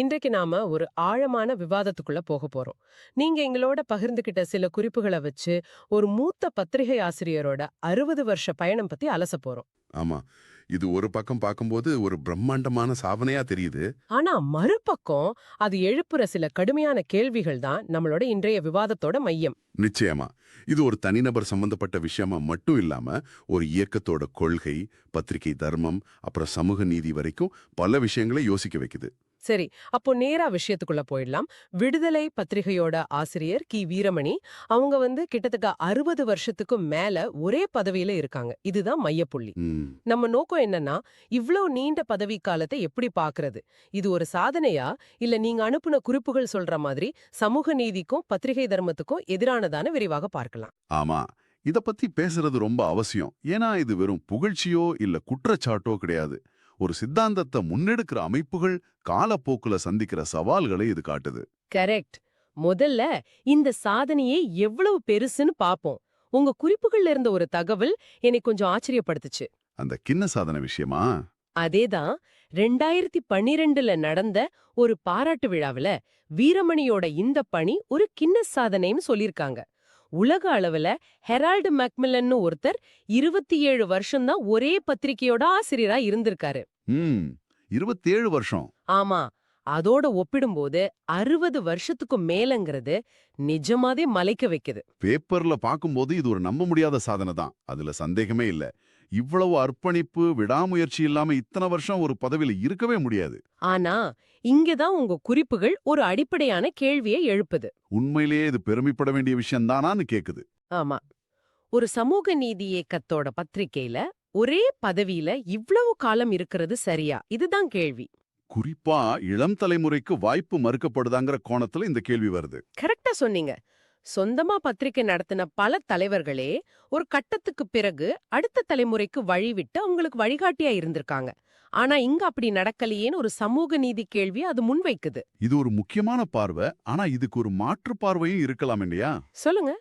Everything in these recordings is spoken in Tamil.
இன்றைக்கு நாம ஒரு ஆழமான விவாதத்துக்குள்ள போக போறோம். நீங்க எங்களோட பகிர்ந்துகிட்ட சில குறிப்புகளை வச்சு ஒரு மூத்த பத்திரிகை ஆசிரியரோட அறுபது வருஷ பயணம் பத்தி அலச போறோம். ஆமா. இது ஒரு பக்கம் பார்க்கும்போது ஒரு பிரம்மாண்டமான சாதனையா தெரியுது. ஆனா மறுபக்கம் அது எழுப்புற சில கடுமையான கேள்விகள் தான் நம்மளோட இன்றைய விவாதத்தோட மையம். நிச்சயமா. இது ஒரு தனிநபர் சம்பந்தப்பட்ட விஷயமா மட்டும் இல்லாம ஒரு இயக்கத்தோட கொள்கை பத்திரிகை தர்மம் அப்புறம் சமூக நீதி வரைக்கும் பல விஷயங்களை யோசிக்க வைக்குது. சரி அப்போ நேரா விஷயத்துக்குள்ள போயிடலாம். விடுதலை பத்திரிகையோட ஆசிரியர் கி. வீரமணி அவங்க வந்து கிட்டத்தட்ட அறுபது வருஷத்துக்கும் மேல ஒரே பதவியில இருக்காங்க. இதுதான் மையப்புள்ளி. நம்ம நோக்கம் என்னன்னா இவ்ளோ நீண்ட பதவி காலத்தை எப்படி பாக்குறது? இது ஒரு சாதனையா? இல்ல நீங்க அனுப்புன குறிப்புகள் சொல்ற மாதிரி சமூக நீதிக்கும் பத்திரிகை தர்மத்துக்கும் எதிரானதான விரிவாக பார்க்கலாம். ஆமா. இத பத்தி பேசுறது ரொம்ப அவசியம். ஏன்னா இது வெறும் புகழ்ச்சியோ இல்ல குற்றச்சாட்டோ கிடையாது. ஒரு சித்தாந்தத்தை முன்னெடுக்கிற அமைப்புகள் காலப்போக்குல சந்திக்கிற சவால்களை இது காட்டுது. கரெக்ட். முதல்ல இந்த சாதனையே எவ்வளவு பெருசுன்னு பாப்போம். உங்க குறிப்புகள்ல இருந்த ஒரு தகவல் என்னை கொஞ்சம் ஆச்சரியப்படுத்துச்சு. அந்த கிண்ண சாதனை விஷயமா? அதேதான். ரெண்டாயிரத்தி பன்னிரெண்டுல நடந்த ஒரு பாராட்டு விழாவுல வீரமணியோட இந்த பணி ஒரு கின்னஸ் சாதனைன்னு சொல்லிருக்காங்க உலக அளவுல ஹெரால்டு மேக்மில்லன்னு ஒருத்தர் இருபத்தி ஏழு வருஷம்தான் ஒரே பத்திரிகையோட ஆசிரியரா இருந்திருக்காரு. இருபத்தேழு வருஷம். ஆமா. அதோட ஒப்பிடும்போது அறுபது வருஷத்துக்கு மேலங்கிறது நிஜமாதே மலைக்க வைக்குது. பேப்பர்ல பார்க்கும்போது இது ஒரு நம்ப முடியாத சாதனை தான். அதுல சந்தேகமே இல்ல. இவ்வளவு அர்ப்பணிப்பு விடாமுயற்சி இல்லாம இத்தனை வருஷம் ஒரு பதவியில இருக்கவே முடியாது. ஆனா இங்கதான் உங்க குறிப்புகள் ஒரு அடிப்படையான கேள்வியை எழுப்புது. உண்மையிலேயே இது பெருமைப்பட வேண்டிய விஷயம் தானான்னு கேக்குது. ஆமா. ஒரு சமூக நீதி இயக்கத்தோட பத்திரிக்கையில ஒரே பதவியில இவ்வளவு காலம் இருக்கிறது சரியா? இதுதான் கேள்வி. குறிப்பா இளம் தலைமுறைக்கு வாய்ப்பு மறுக்கப்படுதாங்கிற கோணத்துல இந்த கேள்வி வருது. கரெக்டா சொன்னீங்க. சொந்தமா பத்திரிக்கை நடத்தின பல தலைவர்களே ஒரு கட்டத்துக்கு பிறகு அடுத்த தலைமுறைக்கு வழிவிட்டு அவங்களுக்கு வழிகாட்டியா இருந்திருக்காங்க. ஆனா இங்க அப்படி நடக்கலையேன்னு ஒரு சமூக நீதி கேள்வி அது முன்வைக்குது. இது ஒரு முக்கியமான பார்வை. ஆனா இதுக்கு ஒரு மாற்று பார்வையும் இருக்கலாம் இல்லையா? சொல்லுங்க.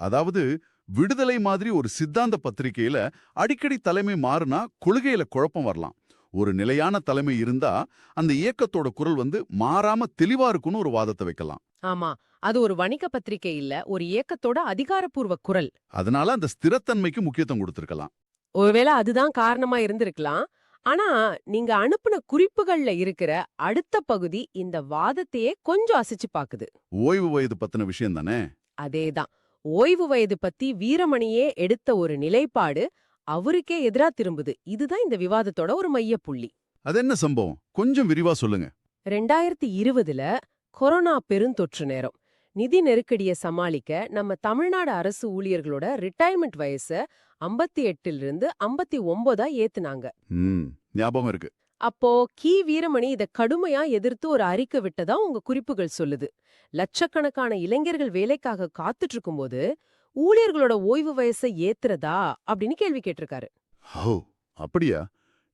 அதாவது விடுதலை மாதிரி ஒரு சித்தாந்த பத்திரிகையில அடிக்கடி தலைமை மாறுனா கொள்கையில குழப்பம் வரலாம். ஒரு நிலையான தலைமை இருந்தா அந்த இயக்கத்தோட குரல் வந்து மாறாம தெளிவா இருக்குன்னு ஒரு வாதத்தை வைக்கலாம். ஆமா. அது ஒரு வணிக பத்திரிக்கை இல்ல ஒரு இயக்கத்தோட அதிகாரப்பூர்வ குரல். அதனால அந்த ஸ்திரத்தன்மைக்கு முக்கியத்துவம் கொடுத்திருக்கலாம். ஒருவேளை அதுதான் காரணமா இருந்திருக்கலாம். ஆனா நீங்க அனுப்புன குறிப்புகள்ல இருக்கிற அடுத்த பகுதி இந்த வாதத்தையே கொஞ்சம் அசைச்சு பாக்குது. ஓய்வு வயது பத்தின விஷயம் தானே? அதேதான். ஓய்வு வயது பத்தி வீரமணியே எடுத்த ஒரு நிலைப்பாடு அவருக்கே எதிரா திரும்புது. இதுதான் இந்த விவாதத்தோட ஒரு மையப்புள்ளி அது என்ன சம்பவம்? கொஞ்சம் விரிவா சொல்லுங்க. ரெண்டாயிரத்தி இருபதுல கொரோனா பெருந்தொற்று நேரம். நிதி நெருக்கடிய சமாளிக்க நம்ம தமிழ்நாடு அரசு ஊழியர்களோட ரிட்டையர்மெண்ட் வயச ஐம்பத்தி எட்டுல இருந்து ஐம்பத்தி ஒன்பதா ஏத்துனாங்க ஞாபகம் இருக்கு. அப்போ கி. வீரமணி இத கடுமையா எதிர்த்து ஒரு அறிக்கை விட்டதா உங்க குறிப்புகள் சொல்லுது. லட்சக்கணக்கான இளைஞர்கள் வேலைக்காக காத்துட்டு இருக்கும்போது ஊழியர்களோட ஓய்வு வயசை ஏத்துறதா? அப்படின்னு கேள்வி கேட்டிருக்காரு. ஓ அப்படியா?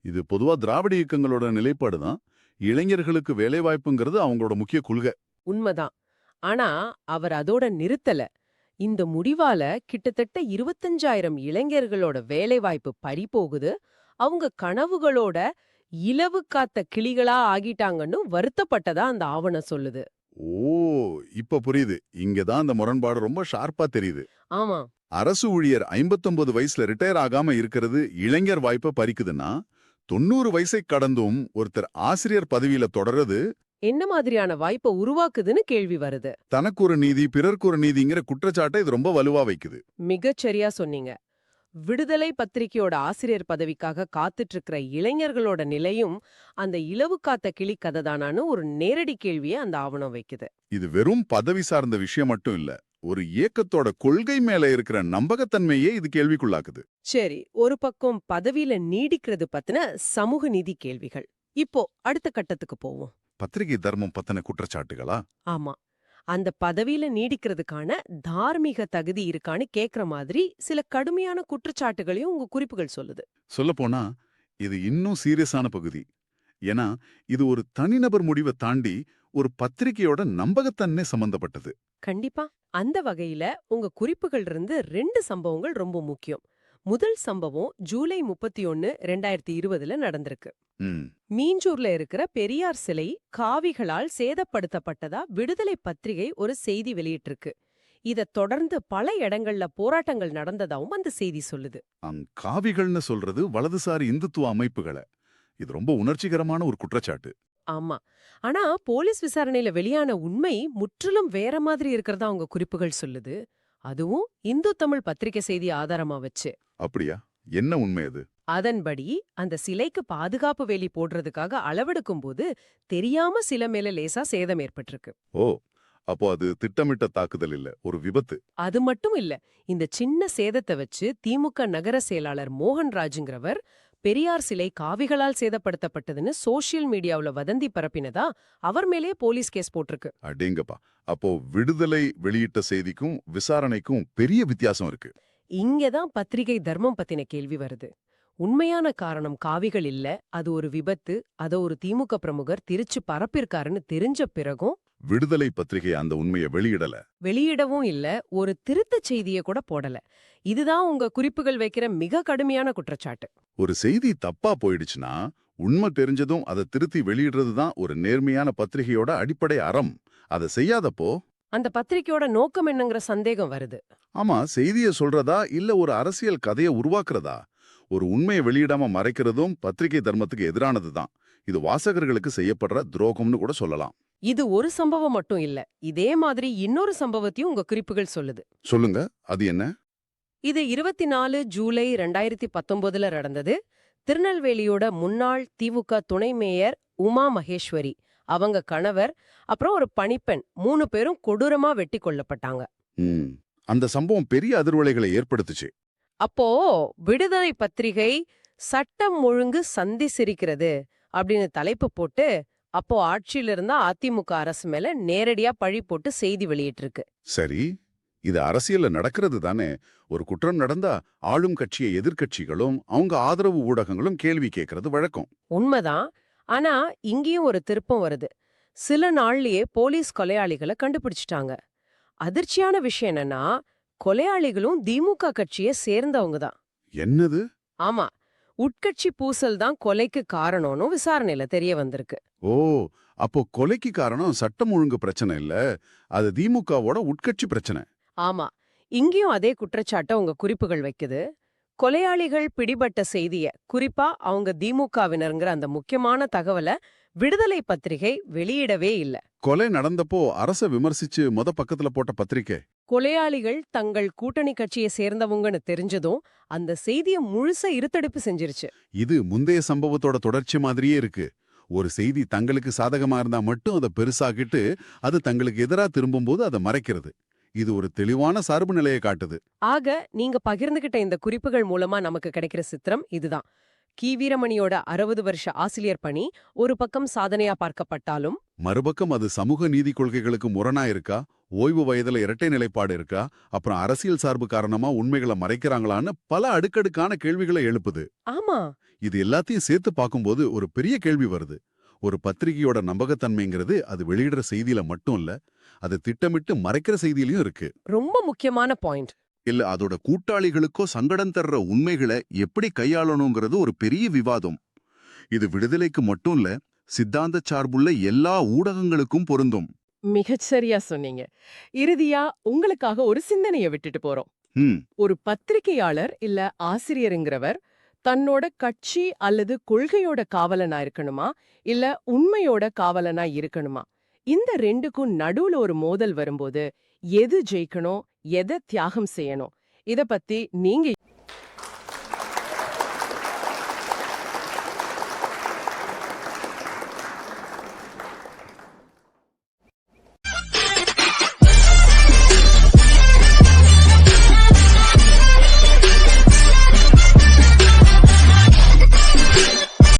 இது பொதுவா திராவிட இயக்கங்களோட நிலைப்பாடு தான். இளைஞர்களுக்கு வேலைவாய்ப்புங்கிறது அவங்களோட முக்கிய கொள்கை. உண்மைதான். ஆனா அவர் அதோட நிறுத்தல. இந்த முடிவால கிட்டத்தட்ட இருபத்தஞ்சாயிரம் இளைஞர்களோட வேலைவாய்ப்பு பறி போகுது அவங்க கனவுகளோட இலவு காத்த கிளிகளா ஆகிட்டாங்கன்னு வருத்தப்பட்டதா அந்த ஆவணம் சொல்லுது. ஓ! இப்ப புரியுது. இங்கதான் அந்த முரண்பாடு ரொம்ப ஷார்ப்பா தெரியுது. ஆமா. அரசு ஊழியர் 59 வயசுல ரிட்டையர் ஆகாம இருக்கிறது இளைஞர் வாய்ப்பை பறிக்குதுன்னா தொண்ணூறு வயசை கடந்தும் ஒருத்தர் ஆசிரியர் பதவியில தொடர்றது என்ன மாதிரியான வாய்ப்பை உருவாக்குதுன்னு கேள்வி வருது. தனக்கு ஒரு நீதி பிறர்க்கு ஒரு நீதிங்கிற குற்றச்சாட்டை இது ரொம்ப வலுவா வைக்குது. மிகச் சரியா சொன்னீங்க. விடுதலை பத்திரிகையோட ஆசிரியர் பதவிக்காக காத்துட்டு இருக்கிற இளைஞர்களோட நிலையும் அந்த இலவு காத்த கிளி கதைதானான்னு ஒரு நேரடி கேள்வியை அந்த ஆவணம் வைக்குது. இது வெறும் பதவி சார்ந்த விஷயம் மட்டும் இல்ல ஒரு இயக்கத்தோட கொள்கை மேல இருக்கிற நம்பகத்தன்மையே இது கேள்விக்குள்ளாக்குது. சரி ஒரு பக்கம் பதவியில நீடிக்கிறது பத்தின சமூக நீதி கேள்விகள். இப்போ அடுத்த கட்டத்துக்கு போவோம். பத்திரிகை தர்மம் பத்தின குற்றச்சாட்டுகளா? ஆமா. அந்த பதவியில நீடிக்கிறதுக்கான தார்மீக தகுதி இருக்கான்னு கேக்குற மாதிரி சில கடுமையான குற்றச்சாட்டுகளையும் உங்க குறிப்புகள் சொல்லுது. சொல்லப்போனா இது இன்னும் சீரியஸான பகுதி. ஏன்னா இது ஒரு தனிநபர் முடிவை தாண்டி ஒரு பத்திரிகையோட நம்பகத்தன்மை சம்பந்தப்பட்டது. கண்டிப்பா. அந்த வகையில உங்க குறிப்புகள் இருந்து ரெண்டு சம்பவங்கள் ரொம்ப முக்கியம். முதல் சம்பவம் ஜூலை முப்பத்தி ஒன்னு ரெண்டாயிரத்தி இருபதுல நடந்திருக்கு. மீஞ்சூர்ல இருக்கிற பெரியார் சிலை காவிகளால் சேதப்படுத்தப்பட்டதா விடுதலை பத்திரிகை ஒரு செய்தி வெளியிட்டிருக்கு. இத தொடர்ந்து பல இடங்கள்ல போராட்டங்கள் நடந்ததாவும் அந்த செய்தி சொல்லுது. காவிகள்னு சொல்றது வலதுசாரி இந்துத்துவ அமைப்புகளை. இது ரொம்ப உணர்ச்சிகரமான ஒரு குற்றச்சாட்டு. ஆமா. ஆனா போலீஸ் விசாரணையில வெளியான உண்மை முற்றிலும் வேற மாதிரி இருக்கிறதா அவங்க குறிப்புகள் சொல்லுது. அதுவும் இந்து தமிழ் பத்திரிகை செய்தி ஆதாரமா வச்சு. அப்படியா? என்ன உண்மை அது? அதன்படி அந்த சிலைக்கு பாதுகாப்பு வேலி போடுறதுக்காக அளவெடுக்கும் போது தெரியாம சில மேல லேசா சேதம் ஏற்பட்டிருக்கு. ஓ அப்போ அது திட்டமிட்ட தாக்குதல் இல்ல ஒரு விபத்து. அது மட்டும் இல்ல இந்த சின்ன சேதத்தை வச்சு திமுக நகர செயலாளர் மோகன் ராஜுங்கிறவர் பெரியார் சிலை காவிகளால் சேதப்படுத்தப்பட்டதுன்னு சோஷியல் மீடியாவுல வதந்தி பரப்பினதா அவர் மேலே போலீஸ் கேஸ் போட்டிருக்கு. அடேங்கப்பா அப்போ விடுதலை வெளியிட்ட செய்திக்கும் விசாரணைக்கும் பெரிய வித்தியாசம் இருக்கு. இங்கதான் பத்திரிகை தர்மம் பத்தின கேள்வி வருது. உண்மையான காரணம் காவிகள் இல்ல அது ஒரு விபத்து அத ஒரு திமுக பிரமுகர் திருச்சு பரப்பிருக்காருன்னு தெரிஞ்ச பிறகும் விடுதலை பத்திரிகை அந்த உண்மையை வெளியிடல. வெளியிடவும் இல்ல ஒரு திருத்தச் செய்தியை கூட போடல. இதுதான் உங்க குறிப்புகள் வைக்கிற மிக கடுமையான குற்றச்சாட்டு. ஒரு செய்தி தப்பா போயிடுச்சுன்னா உண்மை தெரிஞ்சதும் அதை திருத்தி வெளியிடுறது தான் ஒரு நேர்மையான பத்திரிகையோட அடிப்படை அறம். அதை செய்யாதப்போ அந்த பத்திரிக்கையோட நோக்கம் என்னங்கிற சந்தேகம் வருது. ஆமா செய்தியை சொல்றதா இல்ல ஒரு அரசியல் கதையை உருவாக்குறதா? ஒரு உண்மையை வெளியிடாம மறைக்கிறதும் பத்திரிகை தர்மத்துக்கு எதிரானது தான். இது வாசகர்களுக்கு செய்யப்படுற துரோகம்னு கூட சொல்லலாம். இது ஒரு சம்பவம் மட்டும் இல்ல இதே மாதிரி இன்னொரு சம்பவத்தையும் உங்க குறிப்புகள் சொல்லுது. சொல்லுங்க அது என்ன? இது இருபத்தி நாலு ஜூலை ரெண்டாயிரத்தி பத்தொன்பதுல நடந்தது. திருநெல்வேலியோட முன்னாள் திமுக துணை மேயர் உமா மகேஸ்வரி அவங்க கணவர் அப்புறம் ஒரு பணிப்பெண். மூணு பேரும் கொடூரமா வெட்டி கொல்லப்பட்டாங்க அந்த சம்பவம் பெரிய அதிர்வலைகளை ஏற்படுத்துச்சு. அப்போ விடுதலை பத்திரிகை சட்டம் ஒழுங்கு சந்தி சிரிக்கிறது அப்படின்னு தலைப்பு போட்டு அப்போ ஆட்சியில இருந்த அதிமுக அரசு மேல நேரடியா பழி போட்டு செய்தி வெளியிட்டிருக்கு. சரி இது அரசியல்ல நடக்கிறது தானே. ஒரு குற்றம் நடந்தா ஆளும் கட்சியை எதிர்க்கட்சிகளும் அவங்க ஆதரவு ஊடகங்களும் கேள்வி கேட்கறது வழக்கம். உண்மைதான். ஆனா இங்கேயும் ஒரு திருப்பம் வருது. சில நாள்லயே போலீஸ் கொலையாளிகளை கண்டுபிடிச்சிட்டாங்க. அதிர்ச்சியான விஷயம் என்னன்னா கொலையாளிகளும் திமுக கட்சியை சேர்ந்தவங்க தான். என்னது? ஆமா. உட்கட்சி பூசல் தான் கொலைக்கு காரணம்னு விசாரணையில தெரிய வந்திருக்கு. ஓ அப்போ கொலைக்கு காரணம் சட்டம் ஒழுங்கு பிரச்சனை இல்ல. அது திமுகவோட உட்கட்சி பிரச்சனை. ஆமா. இங்கேயும் அதே குற்றச்சாட்டை உங்க குறிப்புகள் வைக்குது. கொலையாளிகள் பிடிபட்ட செய்திய குறிப்பா அவங்க திமுகவினருங்கிற அந்த முக்கியமான தகவலை விடுதலை பத்திரிகை வெளியிடவே இல்ல. கொலை நடந்தப்போ அரச விமர்சிச்சு மொத பக்கத்துல போட்ட பத்திரிக்கை? கொலையாளிகள் தங்கள் கூட்டணி கட்சியை சேர்ந்தவங்கன்னு தெரிஞ்சதும் அந்த செய்திய முழுச இருத்தடிப்பு செஞ்சிருச்சு. இது முந்தைய சம்பவத்தோட தொடர்ச்சி மாதிரியே இருக்கு. ஒரு செய்தி தங்களுக்கு சாதகமா இருந்தா மட்டும் அதை பெருசாக்கிட்டு அது தங்களுக்கு எதிரா திரும்பும்போது அதை மறைக்கிறது. இது ஒரு தெளிவான சார்பு நிலையை காட்டுது. ஆக நீங்க பகிர்ந்துகிட்ட இந்த குறிப்புகள் மூலமா நமக்கு கிடைக்கிற சித்திரம் இதுதான். கி. வீரமணியோட அறுபது வருஷ ஆசிரியர் பணி ஒரு பக்கம் சாதனையா பார்க்கப்பட்டாலும் மறுபக்கம் அது சமூக நீதி கொள்கைகளுக்கு முரணா இருக்கா? ஓய்வு வயதுல இரட்டை நிலைப்பாடு இருக்கா? அப்புறம் அரசியல் சார்பு காரணமா உண்மைகளை மறைக்கிறாங்களான்னு பல அடுக்கடுக்கான கேள்விகளை எழுப்புது. ஆமா. இது எல்லாத்தையும் சேர்த்து பார்க்கும்போது ஒரு பெரிய கேள்வி வருது. ஒரு பத்திரிகையோட நம்பகத்தன்மைங்கிறது அது வெளியிடுற செய்தியில மட்டும் இல்ல அது திட்டமிட்டு மறைக்கிற செய்தியிலயும் இருக்கு. ரொம்ப முக்கியமான பாயிண்ட். இல்ல அதோட கூட்டாளிகளுக்கோ சங்கடம் தர்ற உண்மைகளை எப்படி கையாளணுங்கிறது ஒரு பெரிய விவாதம். இது விடுதலைக்கு மட்டும் இல்ல சித்தாந்த சார்புள்ள எல்லா ஊடகங்களுக்கும் பொருந்தும். மிகச்சரியா சொன்னீங்க. இறுதியா உங்களுக்காக ஒரு சிந்தனைய விட்டுட்டு போறோம். ஒரு பத்திரிகையாளர் இல்ல ஆசிரியருங்கிறவர் தன்னோட கட்சி அல்லது கொள்கையோட காவலனா இருக்கணுமா? இல்ல உண்மையோட காவலனா இருக்கணுமா? இந்த ரெண்டுக்கும் நடுவுல ஒரு மோதல் வரும்போது எது ஜெயிக்கணும்? எதை தியாகம் செய்யணும்? இத பத்தி நீங்க